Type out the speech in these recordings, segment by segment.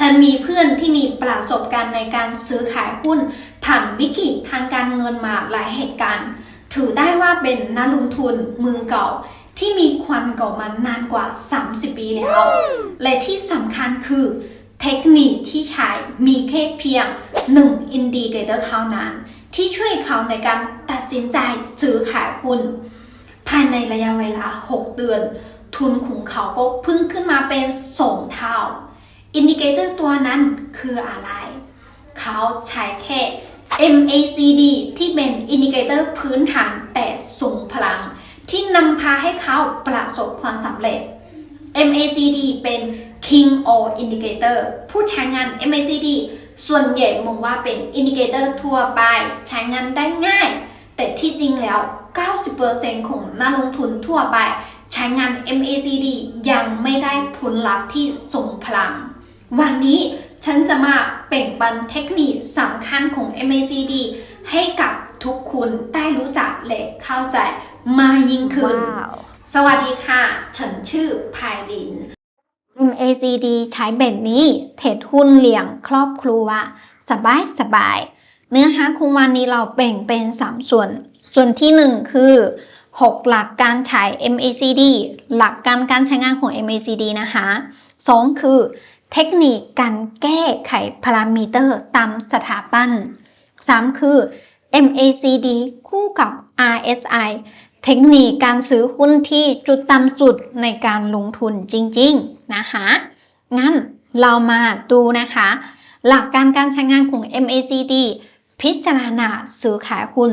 ฉันมีเพื่อนที่มีประสบการณ์ในการซื้อขายหุ้น ผ่านวิกฤตทางการเงินมาหลายเหตุการณ์ ถือได้ว่าเป็นนักลงทุนมือเก่า ที่มีควันเก่ามานานกว่า 30 ปีแล้ว และที่สำคัญคือ เทคนิคที่ใช้มีแค่เพียง 1 อินดิเคเตอร์เท่านั้น ที่ช่วยเขาในการตัดสินใจซื้อขายหุ้น ภายในระยะเวลา 6 เดือน ทุนของเขาก็พึ่งขึ้นมาเป็นสองเท่า อินดิเคเตอร์ตัวนั้นคืออะไร เขาใช้แค่ MACD ที่เป็นอินดิเคเตอร์พื้นฐานแต่สูงพลัง ที่นำพาให้เขาประสบความสำเร็จ MACD เป็น King or Indicator ผู้ใช้งาน MACD ส่วนใหญ่มองว่าเป็นอินดิเคเตอร์ทั่วไปใช้งานได้ง่าย แต่ที่จริงแล้ว 90%ของนักลงทุนทั่วไป ใช้งาน MACD ยังไม่ได้ผลลัพธ์ที่ทรงพลัง วันนี้ฉันจะมาแบ่งปันเทคนิคสำคัญของ MACD ให้กับทุกคุณได้รู้จักและเข้าใจมากยิ่งขึ้นสวัสดีค่ะ ฉันชื่อพายลิน MACD ใช้แบบนี้เทรดหุ้นเลี่ยงครอบครัว สบายสบายๆเนื้อหาของวันนี้เราแบ่งเป็น 3 ส่วน ส่วนที่ 1 คือ 6 หลักการใช้ MACD หลักการการใช้งานของ MACD นะคะ 2 คือ เทคนิคการแก้ไขพารามิเตอร์ตามสถาบัน 3 คือ MACD คู่กับ RSI เทคนิคการซื้อหุ้นที่จุดต่ำสุดในการลงทุนจริงๆนะคะงั้นเรามาดูนะคะ หลักการการใช้งานของ MACD พิจารณาซื้อขายหุ้น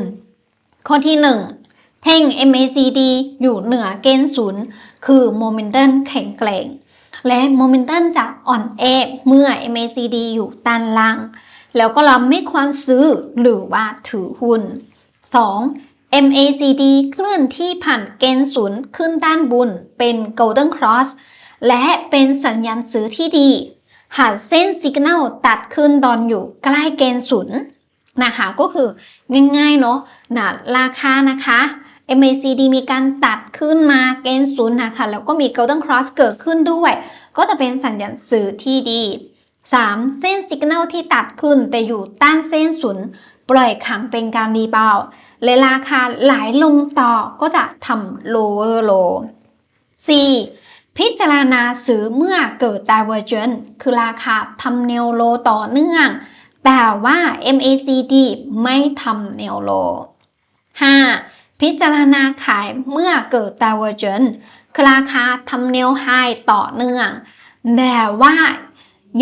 ข้อที่ 1 แท่ง MACD อยู่เหนือเกณฑ์ศูนย์คือโมเมนตัมแข็งแกร่ง และโมเมนตัมจะอ่อนแอเมื่อ MACD อยู่ด้านล่าง แล้วก็เราไม่ควรซื้อหรือว่าถือหุ้น 2. MACD เคลื่อนที่ผ่านเกณฑ์ศูนย์ขึ้นด้านบนเป็น Golden Cross และเป็นสัญญาณซื้อที่ดี หากเส้นสัญญาณตัดขึ้นตอนอยู่ใกล้เกณฑ์ศูนย์นะคะก็คือง่ายๆเนาะนะราคานะคะ MACD มีการตัดขึ้นมาเกณฑ์ศูนย์นะคะแล้วก็มี Golden Cross เกิดขึ้นด้วย ก็จะเป็นสัญญาณซื้อที่ดี 3. เส้นสัญญาณที่ตัดขึ้นแต่อยู่ต้านเส้นศูนย์ปล่อยขังเป็นการรีบาวด์และราคาไหลลงต่อก็จะทำ lower low 4. พิจารณาซื้อเมื่อเกิด divergence คือราคาทำแนวโลต่อเนื่อง แต่ว่า MACD ไม่ทำแนวโล 5. พิจารณาขายเมื่อเกิด divergence คือราคาทำแนวไฮต่อเนื่อง แต่ว่า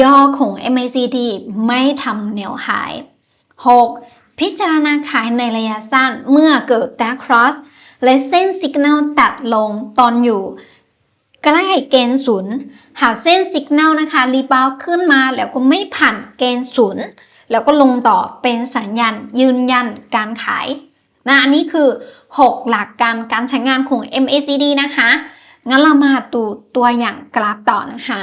ย่อของ MACD ไม่ทำแนวไฮ 6. พิจารณาขายในระยะสั้นเมื่อเกิด dark cross และเส้นสัญญาณตัดลงตอนอยู่ ใกล้เกณฑ์ศูนย์หากเส้นสัญญาณนะคะรีบาวขึ้นมาแล้วก็ไม่ผ่านเกณฑ์ศูนย์แล้วก็ลงต่อเป็นสัญญาณยืนยันการขายนะอันนี้คือ 6 หลักการการใช้งานของ MACD นะคะ งั้นเรามาดูตัวอย่างกราฟต่อนะคะ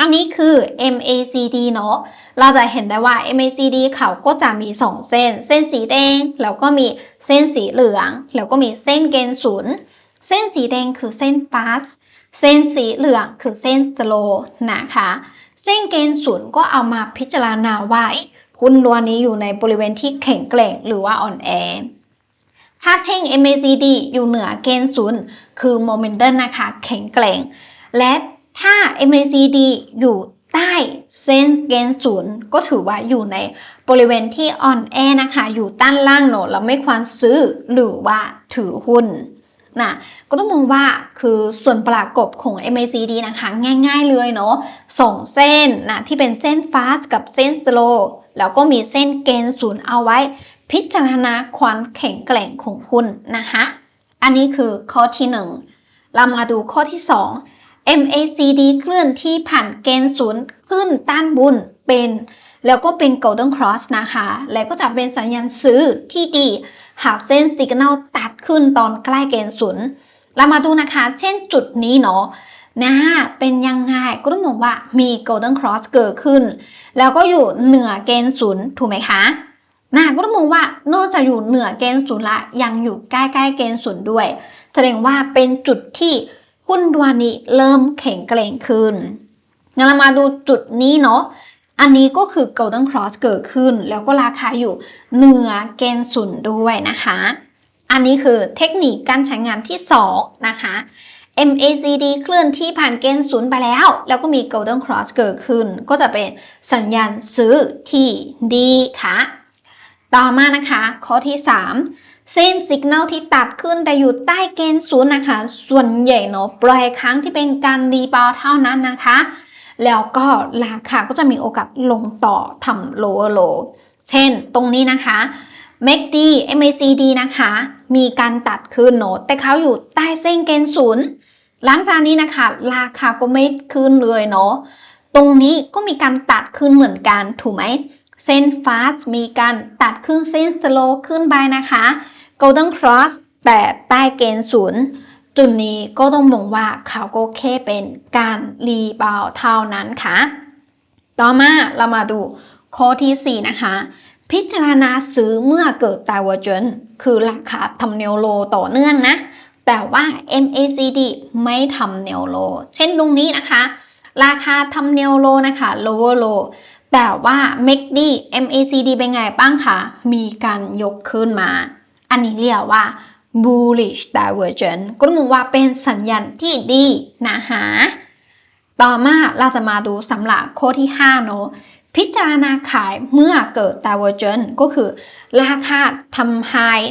อันนี้คือ MACD เนาะ เราจะเห็นได้ว่า MACD เขาก็จะมี 2 เส้น เส้นสีแดง แล้วก็มีเส้นสีเหลือง แล้วก็มีเส้นเกณฑ์ศูนย์เส้นสีแดงคือเส้น fast เส้นสีเหลืองคือเส้น slow นะคะ เส้นเกณฑ์ศูนย์ก็เอามาพิจารณาว่าหุ้นตัวนี้อยู่ในบริเวณที่แข็งแกร่งหรือว่าอ่อนแอ ถ้าแท่ง MACD อยู่เหนือเกณฑ์ศูนย์คือโมเมนตัมนะคะแข็งแกร่ง และถ้า MACD อยู่ใต้เส้นเกณฑ์ศูนย์ก็ถือว่าอยู่ในบริเวณที่อ่อนแอนะคะ อยู่ด้านล่างเนอะเราไม่ควรซื้อหรือว่าถือหุ้นนะก็ต้องมองว่าคือส่วนประกบของ MACD นะคะ ง่ายๆเลยเนาะสองเส้นนะที่เป็นเส้น fast กับเส้น slow แล้วก็มีเส้นเกณฑ์ศูนย์เอาไว้ พิจารณาความแข็งแกร่งของหุ้นนะคะอันนี้คือข้อที่ 1 เรามาดูข้อที่ 2 MACD เคลื่อนที่ผ่านเกณฑ์ศูนย์ขึ้นด้านบนเป็น แล้วก็เป็น Golden Cross นะคะ และก็จะเป็นสัญญาณซื้อที่ดี หากเส้นสัญญาณตัดขึ้นตอนใกล้เกณฑ์ศูนย์เรามาดูนะคะ เช่นจุดนี้เนาะนะเป็นยังไงก็ต้องบอกว่ามี Golden Cross เกิดขึ้น แล้วก็อยู่เหนือเกณฑ์ศูนย์ถูกไหมคะ นะก็ต้องมองว่านอกจากอยู่เหนือเกณฑ์ศูนย์ละยังอยู่ใกล้ๆเกณฑ์ศูนย์ด้วย แสดงว่าเป็นจุดที่หุ้นตัวนี้เริ่มแข็งแกร่งขึ้นงั้นเรามาดูจุดนี้เนาะอันนี้ก็คือ Golden Cross เกิดขึ้น แล้วก็ราคาอยู่เหนือเกณฑ์ศูนย์ด้วยนะคะ อันนี้คือเทคนิคการใช้งานที่ 2 นะคะ MACD เคลื่อนที่ผ่านเกณฑ์ศูนย์ไปแล้ว แล้วก็มี Golden Cross เกิดขึ้น ก็จะเป็นสัญญาณซื้อที่ดีค่ะ ต่อมานะคะ ข้อที่ 3 เส้นสัญญาณที่ตัดขึ้นแต่อยู่ใต้เกณฑ์ศูนย์นะคะ ส่วนใหญ่เนาะปล่อยครั้งที่เป็นการรีบาวเท่านั้นนะคะ แล้วก็ราคาก็จะมีโอกาสลงต่อทำ lower low เช่นตรงนี้นะคะ MACD MACD นะคะ มีการตัดขึ้นเนอะแต่เขาอยู่ใต้เส้นเกณฑ์ศูนย์หลังจากนี้นะคะ ราคาก็ไม่ขึ้นเลยเนาะตรงนี้ก็มีการตัดขึ้นเหมือนกันถูกไหม เส้น fast มีการตัดขึ้นเส้น slow ขึ้นไปนะคะ golden cross แต่ใต้เกณฑ์ศูนย์จุดนี้ก็ต้องมองว่าเขาก็แค่เป็นการรีบาวเท่านั้นค่ะ ต่อมาเรามาดูข้อทีสี่4 นะคะ พิจารณาซื้อเมื่อเกิด divergence คือราคาทำแนวโลต่อเนื่องนะ แต่ว่า MACD ไม่ทำแนวโล เช่นตรงนี้นะคะ ราคาทำแนวโลนะคะ lower low แต่ว่า MACD MACD เป็นไงบ้างคะ มีการยกขึ้นมา อันนี้เรียกว่า bullish divergence ก็มองว่าเป็นสัญญาณที่ดีนะคะต่อมาเราจะมาดูสำหรับข้อที่5เนอะพิจารณาขายเมื่อเกิด divergence ก็คือ ราคาทำ high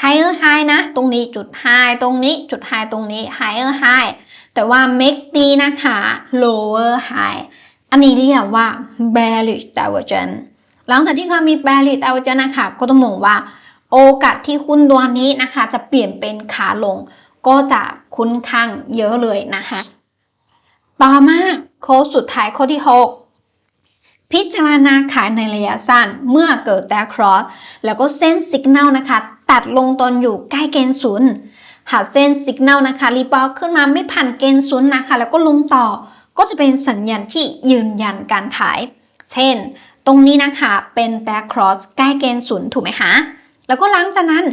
higher high นะ ตรงนี้จุด high ตรงนี้จุด high ตรงนี้ higher high แต่ว่า MACD นะคะ lower high อันนี้เรียกว่า bearish divergence หลังจากที่เขามี bearish divergence นะคะก็ต้องมองว่า โอกาสที่หุ้นตัวนี้นะคะ จะเปลี่ยนเป็นขาลง ก็จะคุ้นข้างเยอะเลยนะคะ ต่อมาโค้ดสุดท้ายข้อที่ 6พิจารณาขายในระยะสั้นเมื่อเกิดแต่ครอสแล้วก็เส้นสัญญาณนะคะ ตัดลงตอนอยู่ใกล้เกณฑ์ศูนย์หากเส้นสัญญาณนะคะรีบาวขึ้นมาไม่ผ่านเกณฑ์ศูนย์นะคะ แล้วก็ลงต่อ ก็จะเป็นสัญญาณที่ยืนยันการขาย เช่น ตรงนี้นะคะเป็นแต่ครอสใกล้เกณฑ์ศูนย์ถูกไหมคะแล้วก็หลังจากนั้น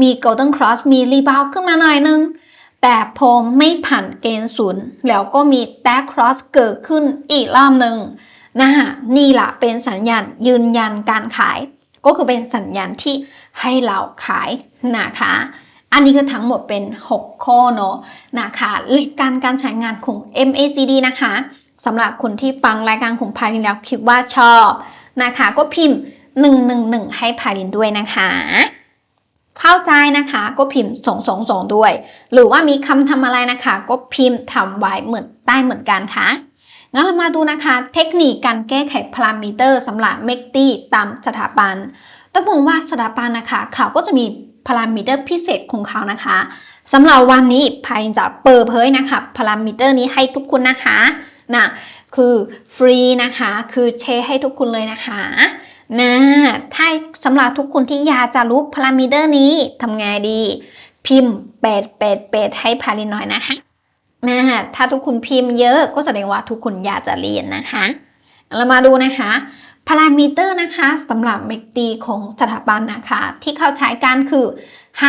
มี golden cross มีรีบาวขึ้นมาหน่อยนึง แต่พอไม่ผ่านเกณฑ์ศูนย์แล้วก็มีแท็กครอสเกิดขึ้นอีกรอบหนึ่งนะคะนี่แหละเป็นสัญญาณยืนยันการขาย ก็คือเป็นสัญญาณที่ให้เราขายนะคะ อันนี้คือทั้งหมดเป็น 6 ข้อเนาะนะคะหลักการการใช้งานของ MACD นะคะสำหรับคนที่ฟังรายการของพาลินแล้วคิดว่าชอบนะคะ ก็พิมพ์ 111 ให้พาลินด้วยนะคะเข้าใจนะคะก็พิมพ์ 222 ด้วย หรือว่ามีคำทำอะไรนะคะ ก็พิมพ์ทำไว้เหมือนได้เหมือนกันค่ะงั้นเรามาดูนะคะ เทคนิคการแก้ไขพารามิเตอร์สำหรับเมกตี้ตามสถาบันต้องมองว่าสถาบันนะคะเขาก็จะมี พารามิเตอร์พิเศษของเขานะคะสำหรับวันนี้พายจะเปิดเผยนะคะพารามิเตอร์นี้ให้ทุกคนนะคะนะคือฟรีนะคะ คือแชร์ให้ทุกคนเลยนะคะนะถ้าสำหรับทุกคนที่อยากจะรู้พารามิเตอร์นี้ทำไงดี พิมพ์เปดเปดเปดให้พาลินหน่อยนะคะนะถ้าทุกคนพิมพ์เยอะก็แสดงว่าทุกคนอยากจะเรียนนะคะ เรามาดูนะคะ พารามิเตอร์นะคะสำหรับเมกตีของสถาบันนะคะ ที่เขาใช้กันคือ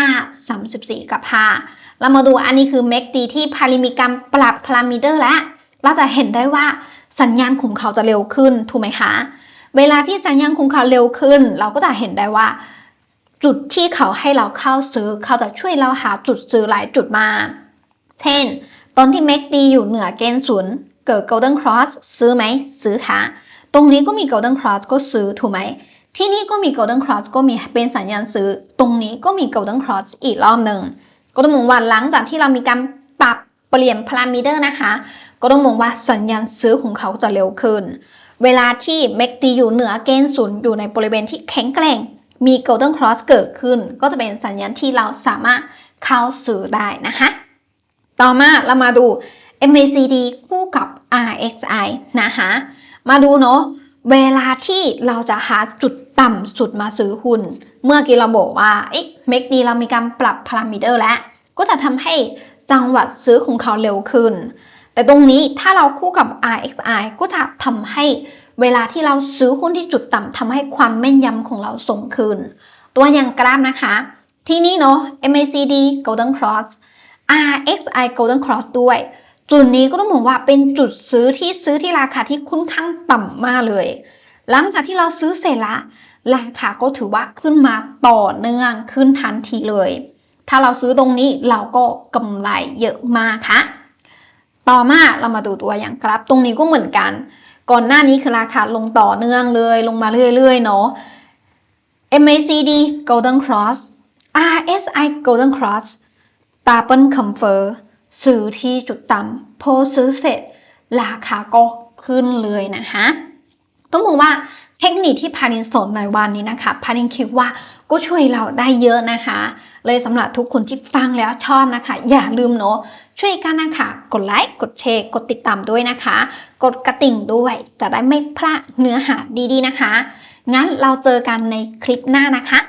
5 34 กับ 5 เรามาดูอันนี้คือเมกตีที่พาริมีการปรับพารามิเตอร์แล้ว เราจะเห็นได้ว่าสัญญาณของเขาจะเร็วขึ้นถูกไหมคะ เวลาที่สัญญาณของเขาเร็วขึ้น เราก็จะเห็นได้ว่า จุดที่เขาให้เราเข้าซื้อ เขาจะช่วยเราหาจุดซื้อหลายจุดมา เช่น ตอนที่ MACD อยู่เหนือเกณฑ์ศูนย์เกิด Golden Cross ซื้อไหมซื้อค่ะ ตรงนี้ก็มี Golden Cross ก็ซื้อถูกไหม ที่นี่ก็มี Golden Cross ก็มีเป็นสัญญาณซื้อ ตรงนี้ก็มี Golden Cross อีกรอบหนึ่งก็ต้องมองว่าหลังจากที่เรามีการปรับเปลี่ยนพารามิเตอร์นะคะ ก็ต้องมองว่าสัญญาณซื้อของเขาจะเร็วขึ้น เวลาที่ MACD อยู่เหนือเกณฑ์ศูนย์อยู่ในบริเวณที่แข็งแกร่ง มี Golden Cross เกิดขึ้น ก็จะเป็นสัญญาณที่เราสามารถเข้าซื้อได้นะคะ ต่อมาเรามาดู MACD คู่กับ RXI นะคะ มาดูเนาะเวลาที่เราจะหาจุดต่ำสุดมาซื้อหุ้น เมื่อกี้เราบอกว่าเอ๊ะ MACD เรามีการปรับพารามิเตอร์แล้ว ก็จะทำให้จังหวัดซื้อของเขาเร็วขึ้น แต่ตรงนี้ถ้าเราคู่กับ RXI ก็จะทำให้เวลาที่เราซื้อหุ้นที่จุดต่ำทำให้ความแม่นยำของเราสูงขึ้น ตัวอย่างกราฟนะคะ ที่นี่เนาะ MACD Golden Cross RXI Golden Cross ด้วย จุดนี้ก็ต้องบอกว่าเป็นจุดซื้อที่ซื้อที่ราคาที่ค่อนข้างต่ำมากเลย หลังจากที่เราซื้อเสร็จละราคาก็ถือว่าขึ้นมาต่อเนื่องขึ้นทันทีเลย ถ้าเราซื้อตรงนี้เราก็กำไรเยอะมากค่ะ ต่อมาเรามาดูตัวอย่างครับ ตรงนี้ก็เหมือนกัน ก่อนหน้านี้คือราคาลงต่อเนื่องเลย ลงมาเรื่อยๆเนาะ MACD Golden Cross RSI Golden Cross Double Confirm ซื้อที่จุดต่ำพอซื้อเสร็จ ราคาก็ขึ้นเลยนะคะต้องบอกว่าเทคนิคที่พานินสอนในวันนี้นะคะพานินคิดว่าก็ช่วยเราได้เยอะนะคะ เลยสำหรับทุกคนที่ฟังแล้วชอบนะคะ อย่าลืมเนาะช่วยกันนะคะ กดไลค์กดแชร์กดติดตามด้วยนะคะ กดกระติ่งด้วยจะได้ไม่พลาดเนื้อหาดีๆนะคะ งั้นเราเจอกันในคลิปหน้านะคะ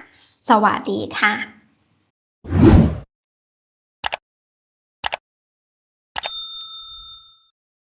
สวัสดีค่ะ